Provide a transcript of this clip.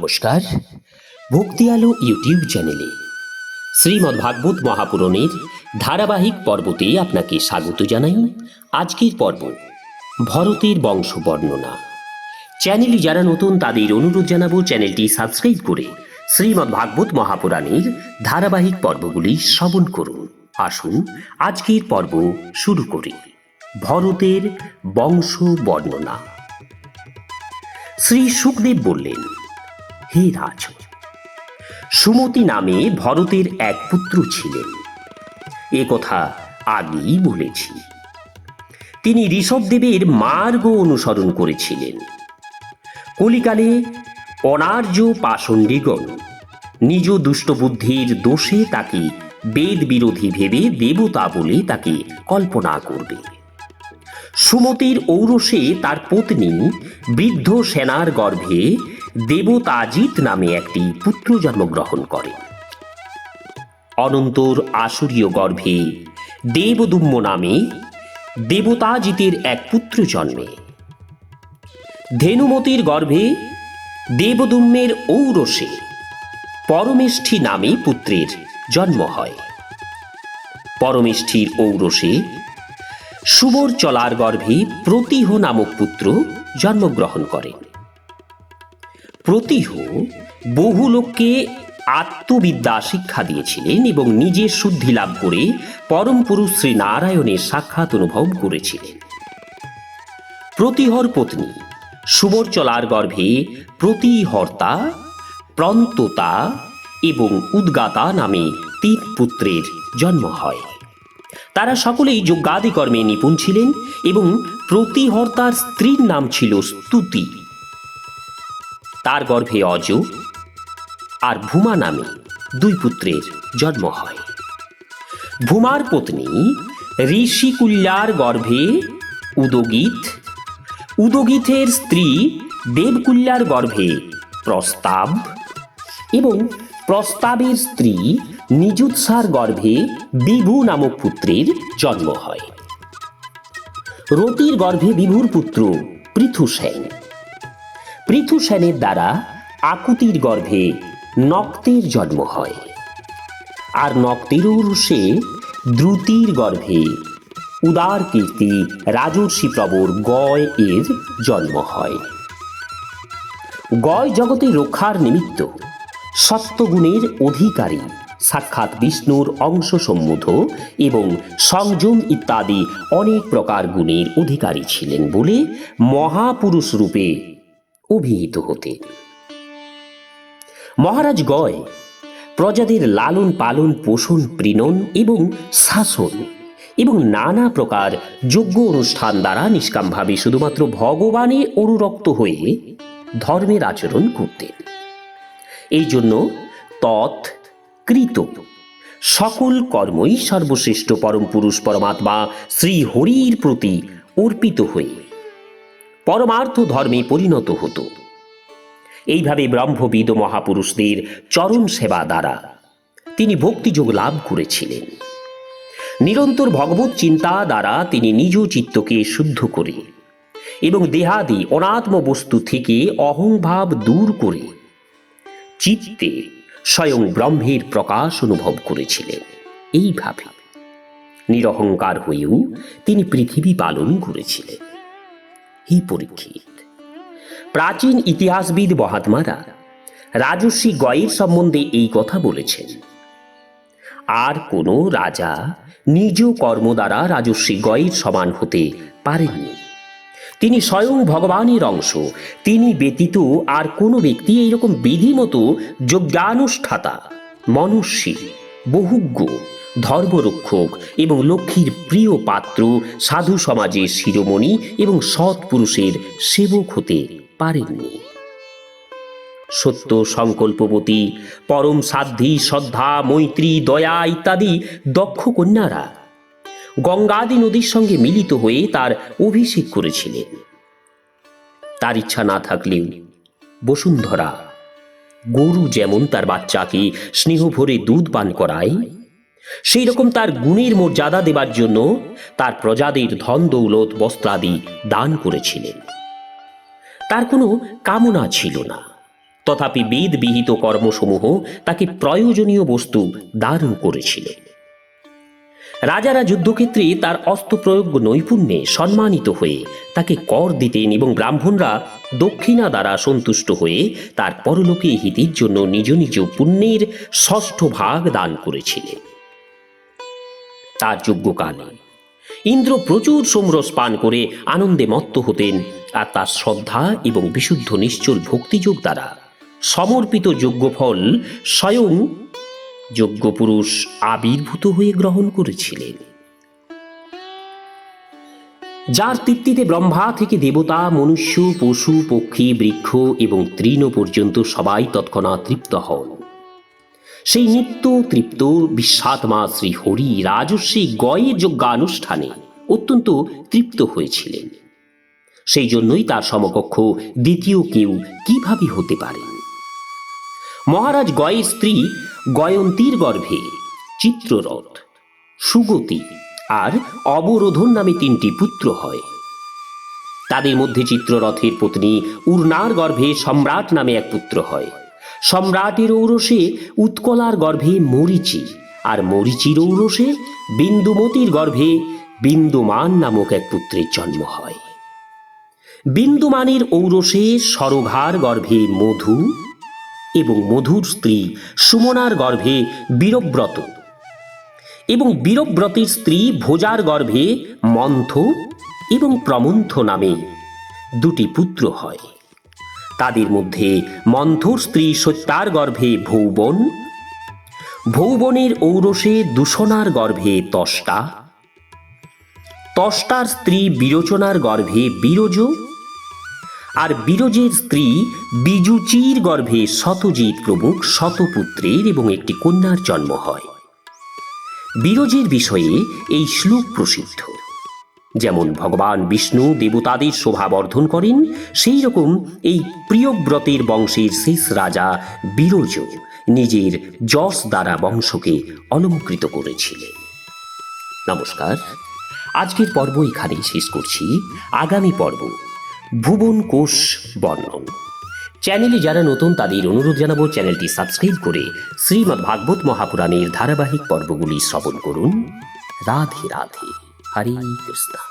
নমস্কার। ভক্তি আলো ইউটিউব চ্যানেলে শ্রীমদ্ ভাগবত মহাপুরাণের ধারাবাহিক পর্বতে আপনাকে স্বাগত জানাই। আজকের পর্ব, ভরতের বংশ বর্ণনা চ্যানেলে যারা নতুন, তাদের অনুরোধ জানাব চ্যানেলটি সাবস্ক্রাইব করে শ্রীমদ্ ভাগবত মহাপুরাণের ধারাবাহিক পর্বগুলি শ্রবণ করুন। আসুন, আজকের পর্ব শুরু করি। ভরতের বংশ বর্ণনা শ্রী সুখদেব বললেন হে রাজ। সুমতি নামে ভরতের এক পুত্র ছিলেন। এ কথা আগেই বলেছি। তিনি ঋষভদেবের মার্গ অনুসরণ করেছিলেন। কলিকালে অনার্য পাষণ্ডীগণ নিজ দুষ্টবুদ্ধির দোষে তাকে বেদ বিরোধী ভেবে দেবতা বলে তাকে কল্পনা করবে। সুমতির ঔরসে তার পত্নী, বৃদ্ধ সেনার গর্ভে দেবতাজিৎ নামে একটি পুত্র জন্মগ্রহণ করে। অনন্তর আসুরীয় গর্ভে দেবদুম্ম নামে দেবতাজিতের এক পুত্র জন্মে। ধেনুমতির গর্ভে দেবদুম্মের ঔরসে পরমেষ্ঠী নামে পুত্রের জন্ম হয়। পরমেষ্ঠীর ঔরসে সুবর চলার গর্ভে প্রতিহ নামক পুত্র জন্মগ্রহণ করেন প্রতিহ বহু লোককে আত্মবিদ্যা শিক্ষা দিয়েছিলেন এবং নিজের শুদ্ধি লাভ করে পরম পুরুষ শ্রী নারায়ণের সাক্ষাৎ অনুভব করেছিলেন। প্রতিহর পত্নী সুবর চলার গর্ভে প্রতিহর্তা প্রন্ততা এবং উদ্গাতা নামে তিন পুত্রের জন্ম হয়। তারা সকলেই যজ্ঞাদি কর্মে নিপুণ ছিলেন এবং প্রতিহর্তার স্ত্রীর নাম ছিল স্তুতি। তার গর্ভে অজ আর ভূমা নামে দুই পুত্রের জন্ম হয়। ভূমার পত্নী ঋষিকুল্যার গর্ভে উদগীত। উদগীতের স্ত্রী দেবকুল্যার গর্ভে প্রস্তাব এবং প্রস্তাবের স্ত্রী নিজুৎসার গর্ভে বিভু নামক পুত্রের জন্ম হয়। রতির গর্ভে বিভুর পুত্র পৃথু সেন। পৃথু সেনের দ্বারা আকুতির গর্ভে নক্তের জন্ম হয়। আর নক্তের উরুষে দ্রুতির গর্ভে উদার কীর্তি, রাজর্ষি প্রবর গয় এর জন্ম হয়। গয় জগতে রক্ষার নিমিত্ত সত্যগুণের অধিকারী সাক্ষাৎ বিষ্ণুর অংশ সম্মুধ এবং সংযম ইত্যাদি অনেক প্রকার গুণের অধিকারী ছিলেন বলে মহাপুরুষ রূপে অভিহিত হতেন। মহারাজ গয়, প্রজাদের লালন পালন, পোষণ প্রীণন এবং শাসন এবং নানা প্রকার যোগ্য অনুষ্ঠান দ্বারা নিষ্কামভাবে শুধুমাত্র ভগবানে অনুরক্ত হয়ে ধর্মের আচরণ করতেন। এই জন্য তৎ কৃত সকল কর্মই সর্বশ্রেষ্ঠ পরম পুরুষ পরমাত্মা শ্রী হরির প্রতি অর্পিত হয়ে পরমার্থ ধর্মে পরিণত হতো। এইভাবে ব্রহ্মবিদ মহাপুরুষদের চরণ সেবা দ্বারা তিনি ভক্তিযোগ লাভ করেছিলেন। নিরন্তর ভগবত চিন্তা দ্বারা তিনি নিজ চিত্তকে শুদ্ধ করে এবং দেহাদি অনাত্ম বস্তু থেকে অহংভাব দূর করে চিত্তে স্বয়ং ব্রহ্মের প্রকাশ অনুভব করেছিলেন। এইভাবে নিরহংকার হয়েও তিনি পৃথিবী পালন করেছিলেন। হি পরীক্ষিত। প্রাচীন ইতিহাসবিদ মহাত্মারা রাজস্বী গয়ের সম্বন্ধে এই কথা বলেছেন। আর কোনো রাজা নিজ কর্ম দ্বারা রাজস্বী গয়ের সমান হতে পারেননি। তিনি স্বয়ং ভগবানের অংশ। তিনি ব্যতীত আর কোনো ব্যক্তি এইরকম বিধিমতো যজ্ঞানুষ্ঠাতা, মনুষ্যী, বহুজ্ঞ, ধর্মরক্ষক এবং লক্ষ্মীর প্রিয় পাত্র, সাধু সমাজের শিরোমণি এবং সৎ পুরুষের সেবক হতে পারেননি। সত্য সংকল্পবতী, পরম সাধ্যী শ্রদ্ধা, মৈত্রী, দয়া ইত্যাদি দক্ষ কন্যারা গঙ্গাদি নদীর সঙ্গে মিলিত হয়ে তার অভিষেক করেছিলেন। তার ইচ্ছা না থাকলেও বসুন্ধরা, গরু যেমন তার বাচ্চাকে স্নেহ ভরে দুধ পান করায়, সেই রকম তার গুণের মর্যাদা দেবার জন্য তার প্রজাদের ধন, দৌলত, বস্ত্রাদি দান করেছিলেন। তার কোনো কামনা ছিল না। তথাপি বেদ বিহিত কর্মসমূহ তাকে প্রয়োজনীয় বস্তু দান করেছিল রাজারা যুদ্ধক্ষেত্রে তার অস্ত্র প্রয়োগ নৈপুণ্যে সম্মানিত হয়ে তাকে কর দিতেন এবং ব্রাহ্মণরা দক্ষিণা দ্বারা সন্তুষ্ট হয়ে তার পরলোকে হিতির জন্য নিজ নিজ পুণ্যের ষষ্ঠ ভাগ দান করেছিলেন। তার যজ্ঞকালে ইন্দ্র প্রচুর সোমরস পান করে আনন্দে মত্ত হতেন আর তার শ্রদ্ধা এবং বিশুদ্ধ নিশ্চল ভক্তিযোগ দ্বারা সমর্পিত যজ্ঞফল স্বয়ং যজ্ঞপুরুষ আবির্ভূত হয়ে গ্রহণ করেছিলেন। যার তৃপ্তিতে ব্রহ্মা থেকে দেবতা, মনুষ্য, পশু, পক্ষী, বৃক্ষ এবং তৃণ পর্যন্ত সবাই তৎক্ষণাৎ তৃপ্ত হন। সেই নিত্য তৃপ্ত, বিশ্বাত্মা শ্রী হরি রাজস্বী গয়ের যজ্ঞানুষ্ঠানে অত্যন্ত তৃপ্ত হয়েছিলেন। সেই জন্যই তার সমকক্ষ দ্বিতীয় কেউ কীভাবে হতে পারে? মহারাজ গয়ের স্ত্রী গয়ন্তীর গর্ভে, চিত্ররথ, সুগতি আর অবরোধন নামে তিনটি পুত্র হয়। তাদের মধ্যে চিত্ররথের পত্নী উর্নার গর্ভে সম্রাট নামে এক পুত্র হয়। সম্রাটের ঔরসে উৎকলার গর্ভে মরিচি আর মরিচির ঔরসে বিন্দুমতির গর্ভে বিন্দুমান নামক এক পুত্রের জন্ম হয়। বিন্দুমানের ঔরসে সরঘার গর্ভে মধু এবং মধুর স্ত্রী সুমনার গর্ভে বীরব্রত। এবং বীরব্রতের স্ত্রী ভোজার গর্ভে মন্থ এবং প্রমন্থ নামে দুটি পুত্র হয়। তাদের মধ্যে মন্থর স্ত্রী সত্যার গর্ভে ভৌবন, ভৌবনের ঔরসে দূষণার গর্ভে তষ্টা, তষ্টার স্ত্রী বিরোচনার গর্ভে বিরজ আর বিরজের স্ত্রী বিজুচির গর্ভে শতজিৎ প্রমুখ শতপুত্রের এবং একটি কন্যার জন্ম হয়। বিরজের বিষয়ে এই শ্লোক প্রসিদ্ধ। যেমন ভগবান বিষ্ণু দেবতাদের শোভা বর্ধন করেন, সেই রকম এই প্রিয়ব্রতের বংশের শেষ রাজা বিরজ নিজের যশ দ্বারা বংশকে অলঙ্কৃত করেছিলেন। নমস্কার। আজকের পর্ব এখানেই শেষ করছি। আগামী পর্ব ভুবন কোষ বর্ণন চ্যানেলে যারা নতুন, তাদের অনুরোধ জানাব চ্যানেলটি সাবস্ক্রাইব করে শ্রীমদ্ ভাগবত মহাপুরাণের ধারাবাহিক পর্বগুলি শ্রবণ করুন। রাধে রাধে। হরে কৃষ্ণ।